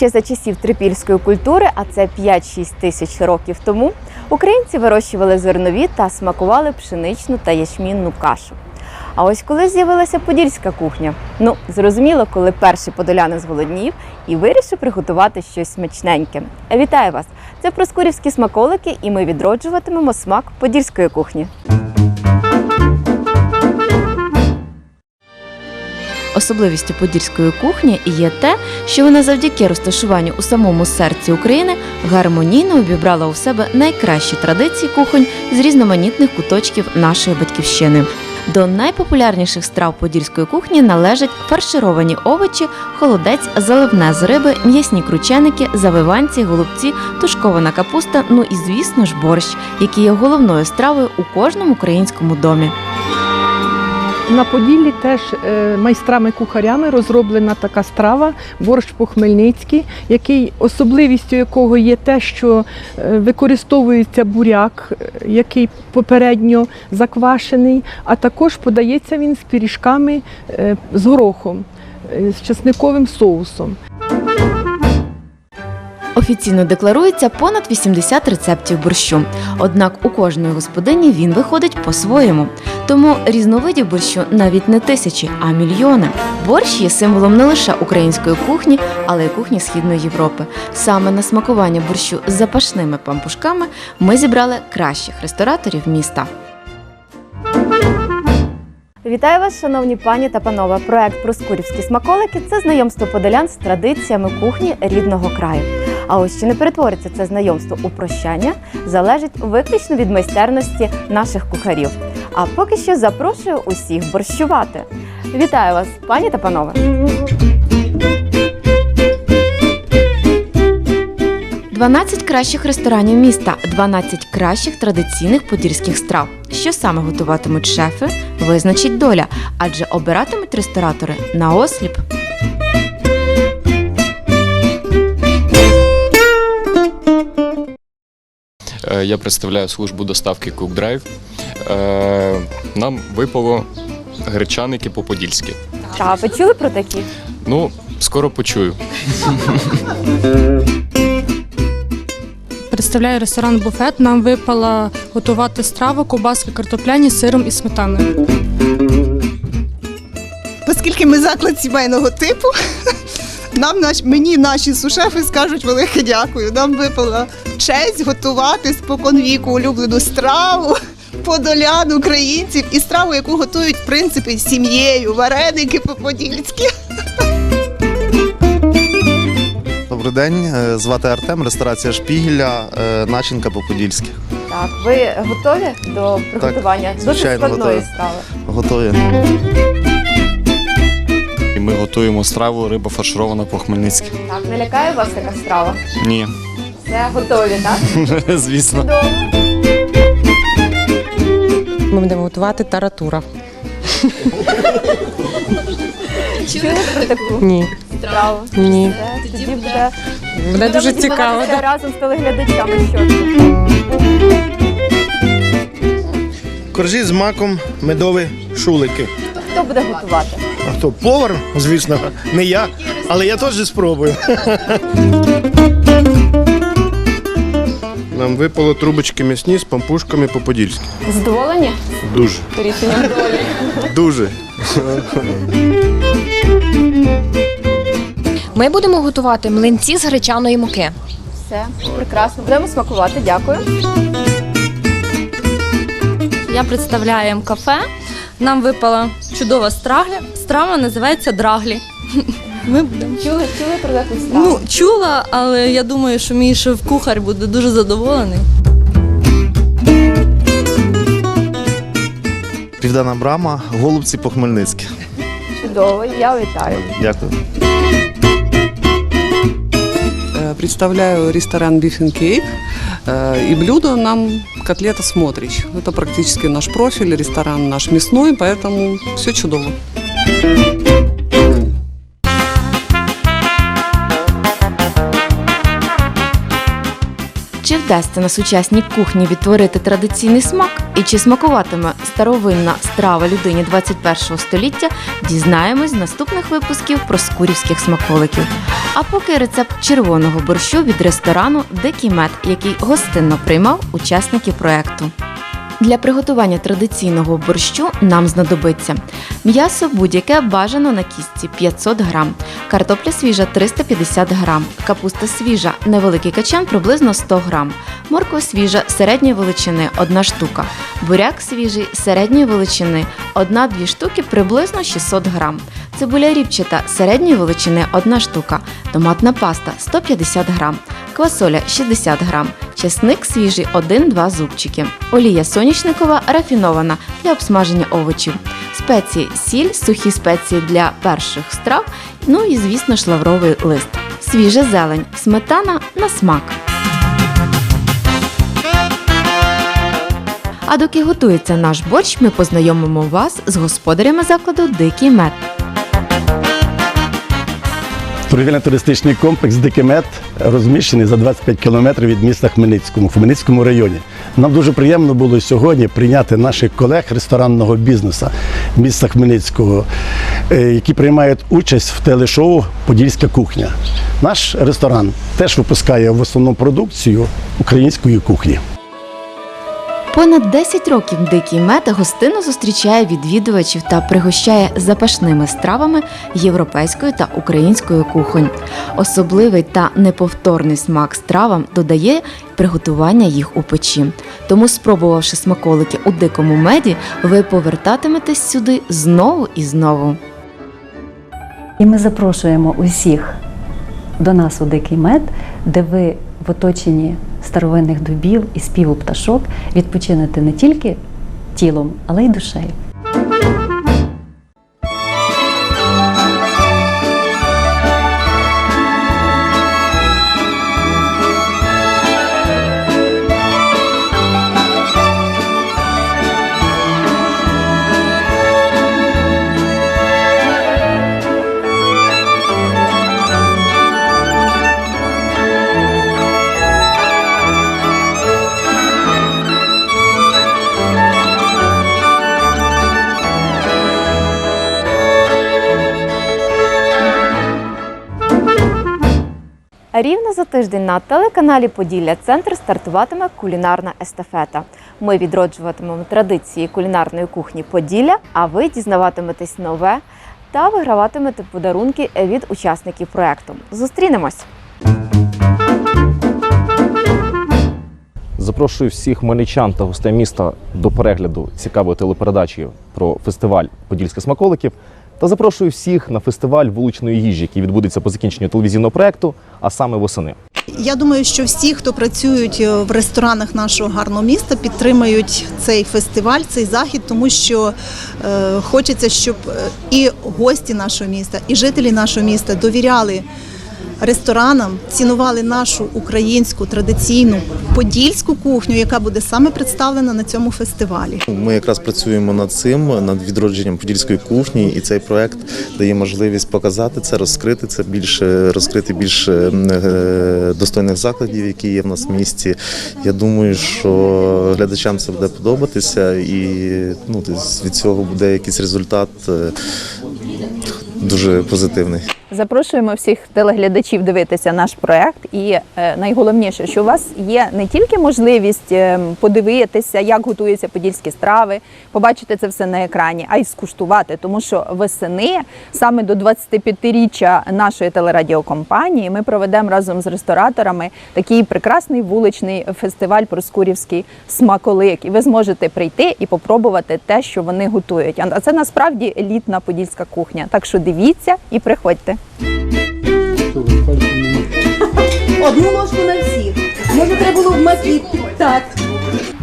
Ще за часів трипільської культури, а це 5-6 тисяч років тому, українці вирощували зернові та смакували пшеничну та ячмінну кашу. А ось коли з'явилася подільська кухня, ну зрозуміло, коли перший подоляни зголоднів і вирішив приготувати щось смачненьке. Вітаю вас! Це проскурівські смаколики, і ми відроджуватимемо смак подільської кухні. Особливістю подільської кухні є те, що вона завдяки розташуванню у самому серці України гармонійно обібрала у себе найкращі традиції кухонь з різноманітних куточків нашої батьківщини. До найпопулярніших страв подільської кухні належать фаршировані овочі, холодець, заливне з риби, м'ясні крученики, завиванці, голубці, тушкована капуста, ну і звісно ж борщ, який є головною стравою у кожному українському домі. На Поділлі теж е, майстрами-кухарями розроблена така страва борщ по-хмельницький, який особливістю якого є те, що е, використовується буряк, е, який попередньо заквашений, а також подається він з пиріжками з горохом, з чесниковим соусом. Офіційно декларується понад 80 рецептів борщу. Однак у кожної господині він виходить по-своєму. Тому різновидів борщу навіть не тисячі, а мільйони. Борщ є символом не лише української кухні, але й кухні Східної Європи. Саме на смакування борщу з запашними пампушками ми зібрали кращих рестораторів міста. Вітаю вас, шановні пані та панове. Проект Проскурівські смаколики це знайомство подолян з традиціями кухні рідного краю. А ось чи не перетвориться це знайомство у прощання, залежить виключно від майстерності наших кухарів. А поки що запрошую усіх борщувати. Вітаю вас, пані та панове! 12 кращих ресторанів міста, 12 кращих традиційних подільських страв. Що саме готуватимуть шефи, визначить доля, адже обиратимуть ресторатори на осліп. Я представляю службу доставки CookDrive. Е, Нам випало гречаники по-подільськи. А ви чули про такі? Ну, скоро почую. Представляю ресторан буфет. Нам випало готувати страву, ковбаски картопляні з сиром і сметаною. Оскільки ми заклад сімейного типу, нам наш, мені наші сушефи скажуть велике дякую. Нам випала честь готувати спокон віку улюблену страву подолян українців і страву, яку готують в принципі з сім'єю, вареники по-подільськи. Добрий день, е, звати Артем, ресторація Шпігеля, е, начинка по-подільськи. Так, ви готові до приготування дуже звичайно, складної готові. страви? Готові. Готуємо страву риба фарширована по-хмельницьки. Так, не лякає вас така страва? Ні, Все готові, так? звісно. Чудово. Ми будемо готувати таратура. Чули про таку Ні. страву? Ні. Тоді буде Буде дуже цікаво. дізнаватися разом з телеглядачами. Що це. Коржі з маком, медові шулики. Хто буде готувати? А хто? Повар, звісно, не я, але я теж спробую. Нам випало трубочки м'ясні з пампушками по-подільськи. Задоволені? Дуже. Рішенням долі. Дуже. Ми будемо готувати млинці з гречаної муки. Все, прекрасно. Будемо смакувати. Дякую. Я представляю кафе. Нам випала чудова страгля. Страва називається драглі. Ми будемо. Чули, чули про таку страву? Ну, чула, але я думаю, що мій шеф-кухар буде дуже задоволений. Південна брама, голубці по-хмельницьки. Чудово, я вітаю. Дякую. Е, представляю ресторан Beef and. Э, И блюдо нам котлета Смотрич. Это практически наш профиль, ресторан наш мясной, поэтому все чудово. Вдасться на сучасній кухні відтворити традиційний смак? І чи смакуватиме старовинна страва людині 21 століття? Дізнаємось з наступних випусків про скурівських смаколиків. А поки рецепт червоного борщу від ресторану Декімет, який гостинно приймав учасників проекту. Для приготування традиційного борщу нам знадобиться м'ясо будь-яке бажано на кістці 500 грам, картопля свіжа 350 грам, капуста свіжа, невеликий качан приблизно 100 грам, морква свіжа середньої величини 1 штука, буряк свіжий середньої величини 1-2 штуки приблизно 600 грам, цибуля ріпчата середньої величини 1 штука, томатна паста 150 грам, квасоля 60 грам, чесник свіжий 1-2 зубчики, олія соняшникова рафінована для обсмаження овочів, спеції сіль, сухі спеції для перших страв, ну і звісно ж лавровий лист, свіжа зелень, сметана на смак. А доки готується наш борщ, ми познайомимо вас з господарями закладу Дикий мед. Торгівельно-туристичний комплекс Дикимет розміщений за 25 кілометрів від міста Хмельницькому, в Хмельницькому районі. Нам дуже приємно було сьогодні прийняти наших колег ресторанного бізнесу міста Хмельницького, е, які приймають участь в телешоу Подільська кухня. Наш ресторан теж випускає в основному продукцію української кухні. Понад 10 років дикий мед гостинно зустрічає відвідувачів та пригощає запашними стравами європейської та української кухонь. Особливий та неповторний смак стравам додає приготування їх у печі. Тому, спробувавши смаколики у дикому меді, ви повертатиметесь сюди знову і знову. І ми запрошуємо усіх до нас у Дикий мед, де ви в оточенні старовинних дубів і співу пташок відпочинете не тільки тілом, але й душею. Рівно за тиждень на телеканалі Поділля Центр стартуватиме кулінарна естафета. Ми відроджуватимемо традиції кулінарної кухні Поділля, а ви дізнаватиметесь нове та виграватимете подарунки від учасників проекту. Зустрінемось! Запрошую всіх хмельничан та гостей міста до перегляду цікавої телепередачі про фестиваль Подільських смаколиків. Та запрошую всіх на фестиваль вуличної їжі, який відбудеться по закінченню телевізійного проекту, а саме восени. Я думаю, що всі, хто працюють е, в ресторанах нашого гарного міста, підтримають цей фестиваль, цей захід, тому що е, хочеться, щоб е, і гості нашого міста, і жителі нашого міста довіряли ресторанам, цінували нашу українську традиційну подільську кухню, яка буде саме представлена на цьому фестивалі. Ми якраз працюємо над цим, над відродженням подільської кухні, і цей проект дає можливість показати це, розкрити це більше, розкрити більше е, достойних закладів, які є в нас в місті. Я думаю, що глядачам це буде подобатися, і ну, від цього буде якийсь результат е, дуже позитивний. Запрошуємо всіх телеглядачів дивитися наш проект. І е, найголовніше, що у вас є не тільки можливість е, подивитися, як готуються подільські страви, побачити це все на екрані, а й скуштувати. Тому що весени, саме до 25-річчя нашої телерадіокомпанії, ми проведемо разом з рестораторами такий прекрасний вуличний фестиваль Проскурівський смаколик. І ви зможете прийти і попробувати те, що вони готують. А це насправді елітна подільська кухня. Так що дивіться і приходьте. Одну ложку на всіх. Може, треба було в макіт. Так.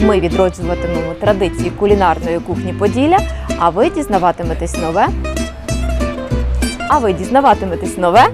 Ми відроджуватимемо традиції кулінарної кухні Поділля, а ви дізнаватиметесь нове. А ви дізнаватиметесь нове